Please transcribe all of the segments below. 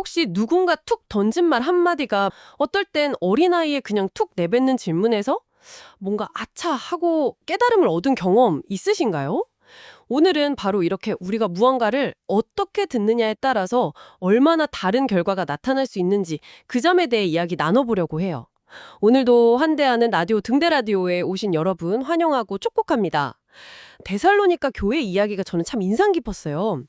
혹시 누군가 툭 던진 말 한마디가 어떨 땐 어린아이의 그냥 툭 내뱉는 질문에서 뭔가 아차 하고 깨달음을 얻은 경험 있으신가요? 오늘은 바로 이렇게 우리가 무언가를 어떻게 듣느냐에 따라서 얼마나 다른 결과가 나타날 수 있는지 그 점에 대해 이야기 나눠보려고 해요. 오늘도 한대하는 라디오 등대라디오에 오신 여러분 환영하고 축복합니다. 데살로니가 교회 이야기가 저는 참 인상 깊었어요.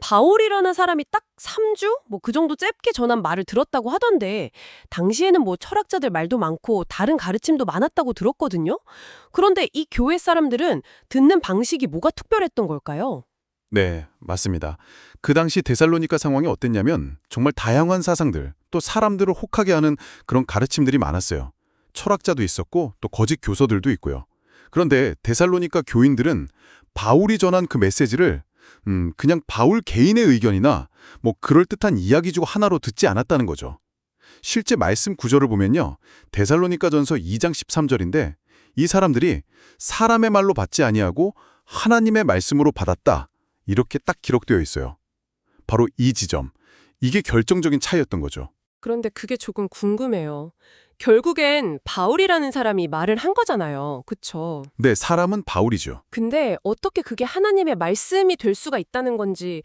바울이라는 사람이 딱 3주? 뭐 그 정도 짧게 전한 말을 들었다고 하던데 당시에는 뭐 철학자들 말도 많고 다른 가르침도 많았다고 들었거든요. 그런데 이 교회 사람들은 듣는 방식이 뭐가 특별했던 걸까요? 네, 맞습니다. 그 당시 데살로니카 상황이 어땠냐면 정말 다양한 사상들, 또 사람들을 혹하게 하는 그런 가르침들이 많았어요. 철학자도 있었고 또 거짓 교서들도 있고요. 그런데 데살로니카 교인들은 바울이 전한 그 메시지를 음, 그냥 바울 개인의 의견이나 뭐 그럴듯한 이야기 중 하나로 듣지 않았다는 거죠. 실제 말씀 구절을 보면요. 데살로니카 전서 2장 13절인데 이 사람들이 사람의 말로 받지 아니하고 하나님의 말씀으로 받았다. 이렇게 딱 기록되어 있어요. 바로 이 지점. 이게 결정적인 차이였던 거죠. 그런데 그게 조금 궁금해요. 결국엔 바울이라는 사람이 말을 한 거잖아요. 그쵸? 네, 사람은 바울이죠. 근데 어떻게 그게 하나님의 말씀이 될 수가 있다는 건지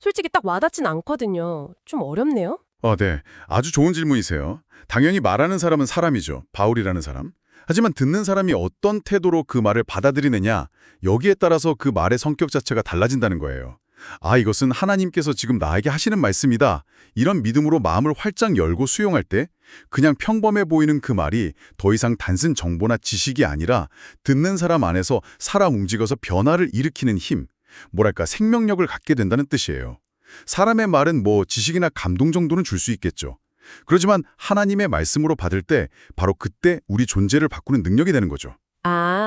솔직히 딱 와닿진 않거든요. 좀 어렵네요. 어, 네. 아주 좋은 질문이세요. 당연히 말하는 사람은 사람이죠. 바울이라는 사람. 하지만 듣는 사람이 어떤 태도로 그 말을 받아들이느냐, 여기에 따라서 그 말의 성격 자체가 달라진다는 거예요. 아, 이것은 하나님께서 지금 나에게 하시는 말씀이다. 이런 믿음으로 마음을 활짝 열고 수용할 때 그냥 평범해 보이는 그 말이 더 이상 단순 정보나 지식이 아니라 듣는 사람 안에서 살아 움직여서 변화를 일으키는 힘, 뭐랄까 생명력을 갖게 된다는 뜻이에요. 사람의 말은 뭐 지식이나 감동 정도는 줄 수 있겠죠. 그렇지만 하나님의 말씀으로 받을 때 바로 그때 우리 존재를 바꾸는 능력이 되는 거죠.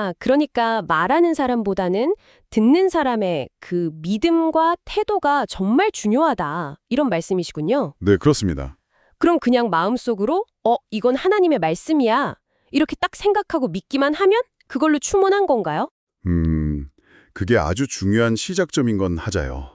아, 그러니까 말하는 사람보다는 듣는 사람의 그 믿음과 태도가 정말 중요하다. 이런 말씀이시군요. 네, 그렇습니다. 그럼 그냥 마음속으로 어, 이건 하나님의 말씀이야. 이렇게 딱 생각하고 믿기만 하면 그걸로 충분한 건가요? 음, 그게 아주 중요한 시작점인 건 하자요.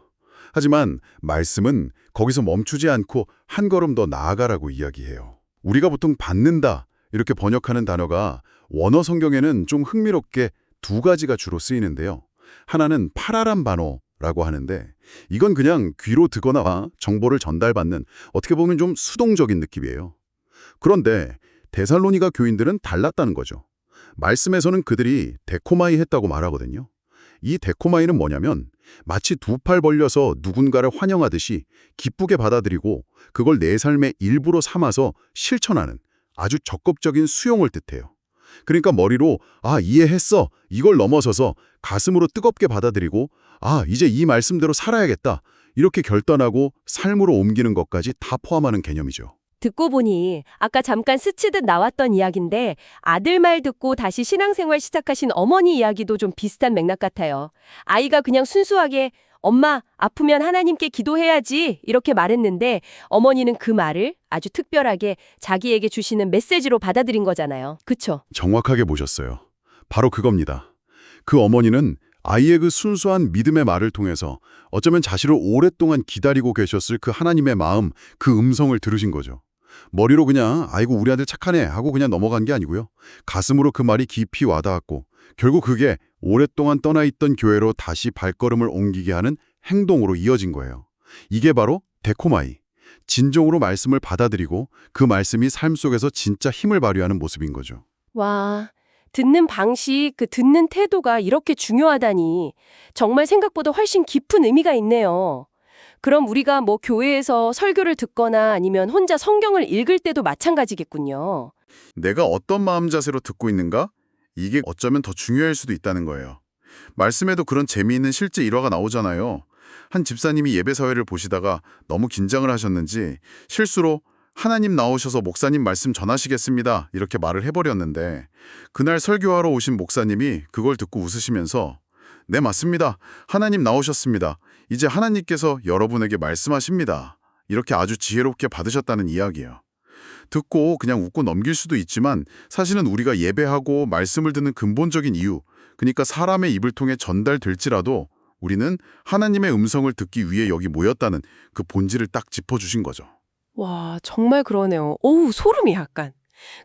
하지만 말씀은 거기서 멈추지 않고 한 걸음 더 나아가라고 이야기해요. 우리가 보통 받는다 이렇게 번역하는 단어가 원어 성경에는 좀 흥미롭게 두 가지가 주로 쓰이는데요. 하나는 파라람 반어라고 하는데 이건 그냥 귀로 듣거나 정보를 전달받는 어떻게 보면 좀 수동적인 느낌이에요. 그런데 데살로니가 교인들은 달랐다는 거죠. 말씀에서는 그들이 데코마이 했다고 말하거든요. 이 데코마이는 뭐냐면 마치 두 팔 벌려서 누군가를 환영하듯이 기쁘게 받아들이고 그걸 내 삶의 일부로 삼아서 실천하는 아주 적극적인 수용을 뜻해요. 그러니까 머리로 아 이해했어 이걸 넘어서서 가슴으로 뜨겁게 받아들이고 아 이제 이 말씀대로 살아야겠다 이렇게 결단하고 삶으로 옮기는 것까지 다 포함하는 개념이죠. 듣고 보니 아까 잠깐 스치듯 나왔던 이야기인데 아들 말 듣고 다시 신앙생활 시작하신 어머니 이야기도 좀 비슷한 맥락 같아요. 아이가 그냥 순수하게 엄마 아프면 하나님께 기도해야지 이렇게 말했는데 어머니는 그 말을 아주 특별하게 자기에게 주시는 메시지로 받아들인 거잖아요. 그쵸? 정확하게 보셨어요. 바로 그겁니다. 그 어머니는 아이의 그 순수한 믿음의 말을 통해서 어쩌면 자신을 오랫동안 기다리고 계셨을 그 하나님의 마음, 그 음성을 들으신 거죠. 머리로 그냥 아이고 우리 아들 착하네 하고 그냥 넘어간 게 아니고요. 가슴으로 그 말이 깊이 와닿았고 결국 그게 오랫동안 떠나 있던 교회로 다시 발걸음을 옮기게 하는 행동으로 이어진 거예요. 이게 바로 데코마이. 진정으로 말씀을 받아들이고 그 말씀이 삶 속에서 진짜 힘을 발휘하는 모습인 거죠. 와, 듣는 방식, 그 듣는 태도가 이렇게 중요하다니 정말 생각보다 훨씬 깊은 의미가 있네요. 그럼 우리가 뭐 교회에서 설교를 듣거나 아니면 혼자 성경을 읽을 때도 마찬가지겠군요. 내가 어떤 마음 자세로 듣고 있는가? 이게 어쩌면 더 중요할 수도 있다는 거예요. 말씀에도 그런 재미있는 실제 일화가 나오잖아요. 한 집사님이 예배 사회를 보시다가 너무 긴장을 하셨는지 실수로 하나님 나오셔서 목사님 말씀 전하시겠습니다. 이렇게 말을 해버렸는데 그날 설교하러 오신 목사님이 그걸 듣고 웃으시면서 네 맞습니다. 하나님 나오셨습니다. 이제 하나님께서 여러분에게 말씀하십니다. 이렇게 아주 지혜롭게 받으셨다는 이야기예요. 듣고 그냥 웃고 넘길 수도 있지만 사실은 우리가 예배하고 말씀을 듣는 근본적인 이유, 그러니까 사람의 입을 통해 전달될지라도 우리는 하나님의 음성을 듣기 위해 여기 모였다는 그 본질을 딱 짚어주신 거죠. 와, 정말 그러네요. 오우, 소름이 약간.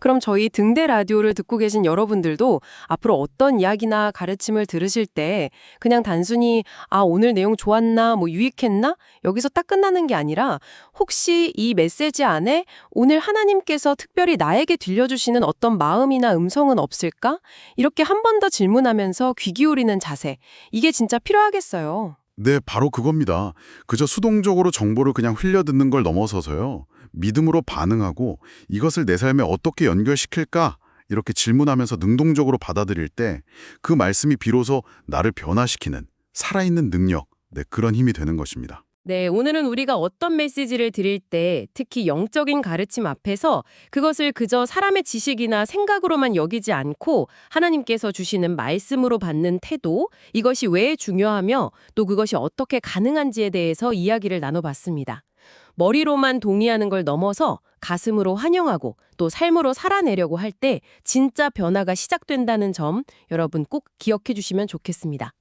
그럼 저희 등대 라디오를 듣고 계신 여러분들도 앞으로 어떤 이야기나 가르침을 들으실 때 그냥 단순히 아, 오늘 내용 좋았나, 뭐 유익했나? 여기서 딱 끝나는 게 아니라 혹시 이 메시지 안에 오늘 하나님께서 특별히 나에게 들려주시는 어떤 마음이나 음성은 없을까? 이렇게 한 번 더 질문하면서 귀 기울이는 자세. 이게 진짜 필요하겠어요. 네, 바로 그겁니다. 그저 수동적으로 정보를 그냥 흘려듣는 걸 넘어서서요. 믿음으로 반응하고 이것을 내 삶에 어떻게 연결시킬까? 이렇게 질문하면서 능동적으로 받아들일 때 그 말씀이 비로소 나를 변화시키는 살아있는 능력, 네, 그런 힘이 되는 것입니다. 네, 오늘은 우리가 어떤 메시지를 드릴 때 특히 영적인 가르침 앞에서 그것을 그저 사람의 지식이나 생각으로만 여기지 않고 하나님께서 주시는 말씀으로 받는 태도, 이것이 왜 중요하며 또 그것이 어떻게 가능한지에 대해서 이야기를 나눠봤습니다. 머리로만 동의하는 걸 넘어서 가슴으로 환영하고 또 삶으로 살아내려고 할 때 진짜 변화가 시작된다는 점 여러분 꼭 기억해 주시면 좋겠습니다.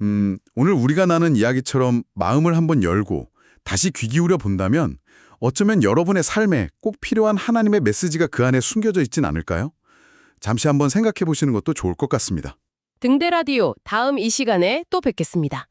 음, 오늘 우리가 나눈 이야기처럼 마음을 한번 열고 다시 귀 기울여 본다면 어쩌면 여러분의 삶에 꼭 필요한 하나님의 메시지가 그 안에 숨겨져 있진 않을까요? 잠시 한번 생각해 보시는 것도 좋을 것 같습니다. 등대 라디오 다음 이 시간에 또 뵙겠습니다.